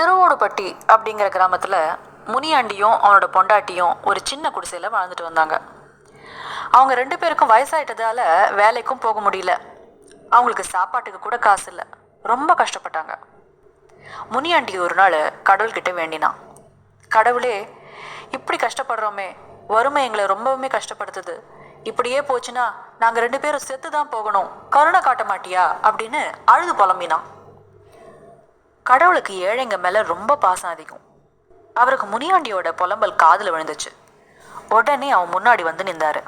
திருவோடுபட்டி அப்படிங்கிற கிராமத்தில் முனியாண்டியும் அவனோட பொண்டாட்டியும் ஒரு சின்ன குடிசையில் வாழ்ந்துட்டு வந்தாங்க. அவங்க ரெண்டு பேருக்கும் வயசாயிட்டதால வேலைக்கும் போக முடியல. அவங்களுக்கு சாப்பாட்டுக்கு கூட காசு இல்லை. ரொம்ப கஷ்டப்பட்டாங்க. முனியாண்டி ஒரு நாள் கடவுள்கிட்ட வேண்டினான். கடவுளே இப்படி கஷ்டப்படுறோமே வறுமை எங்களை ரொம்பவுமே கஷ்டப்படுத்துது. இப்படியே போச்சுன்னா நாங்கள் ரெண்டு பேரும் செத்து தான் போகணும். கருணை காட்ட மாட்டியா? அப்படின்னு அழுது புலம்பினான். கடவுளுக்கு ஏழைங்க மேலே ரொம்ப பாசம் அதிகம். அவருக்கு முனியாண்டியோட புலம்பல் காதில் விழுந்துச்சு. உடனே அவன் முன்னாடி வந்து நின்றாரு.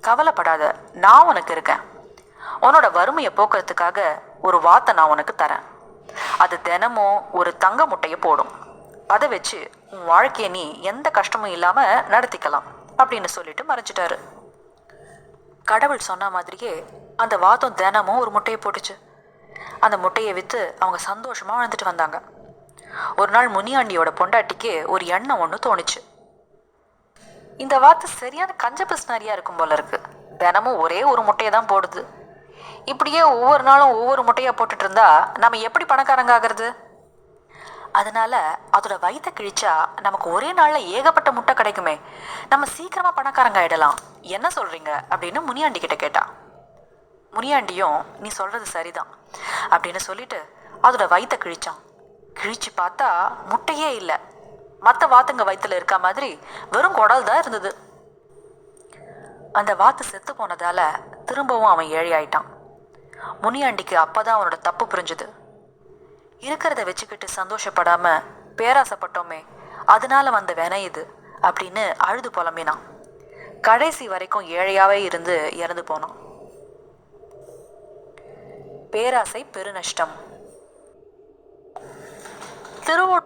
கவலைப்படாத நான் உனக்கு இருக்கேன். உன்னோட வறுமையை போக்குறதுக்காக ஒரு வார்த்தை நான் உனக்கு தரேன். அது தினமும் ஒரு தங்க முட்டையை போடும். அதை வச்சு உன் வாழ்க்கையை நீ எந்த கஷ்டமும் இல்லாமல் நடத்திக்கலாம் அப்படின்னு சொல்லிட்டு மறைச்சிட்டாரு கடவுள் சொன்ன மாதிரியே அந்த வாத்தம் தினமும் ஒரு முட்டையை போட்டுச்சு. அந்த முட்டையை விற்று அவங்க சந்தோஷமாக வாழ்ந்துட்டு வந்தாங்க. ஒரு நாள் முனியாண்டியோட பொண்டாட்டிக்கு ஒரு எண்ணம் ஒன்று தோணுச்சு. இந்த வாத்து சரியான கஞ்ச பிஸ்னாரியா இருக்கும் போல இருக்கு. தினமும் ஒரே ஒரு முட்டையை தான் போடுது. இப்படியே ஒவ்வொரு நாளும் ஒவ்வொரு முட்டையாக போட்டுட்டு இருந்தா நம்ம எப்படி பணக்காரங்க ஆகிறது? அதனால அதோட வயித்தை கிழிச்சா நமக்கு ஒரே நாளில் ஏகப்பட்ட முட்டை கிடைக்குமே. நம்ம சீக்கிரமா பணக்காரங்க ஆயிடலாம். என்ன சொல்றீங்க? அப்படின்னு முனியாண்டி கிட்ட. கேட்டான் முனியாண்டியும் நீ சொல்றது சரிதான் அப்படின்னு சொல்லிட்டு அதோட வயிற்றை கிழிச்சான். கிழிச்சு பார்த்தா முட்டையே இல்லை. மற்ற வாத்துங்க வயிற்றுல இருக்க மாதிரி வெறும் குடல் தான் இருந்தது. அந்த வாத்து செத்து போனதால திரும்பவும் அவன் ஏழையாயிட்டான். முனியாண்டிக்கு அப்பதான் அவனோட தப்பு புரிஞ்சுது. இருக்கிறத வச்சுக்கிட்டு சந்தோஷப்படாம பேராசைப்பட்டோமே அதனால வந்த வினை இது அப்படின்னு அழுது புலம்பினான். கடைசி வரைக்கும் ஏழையாவே இருந்து இறந்து போனான். பேராசை பெருநஷ்டம். திருவோ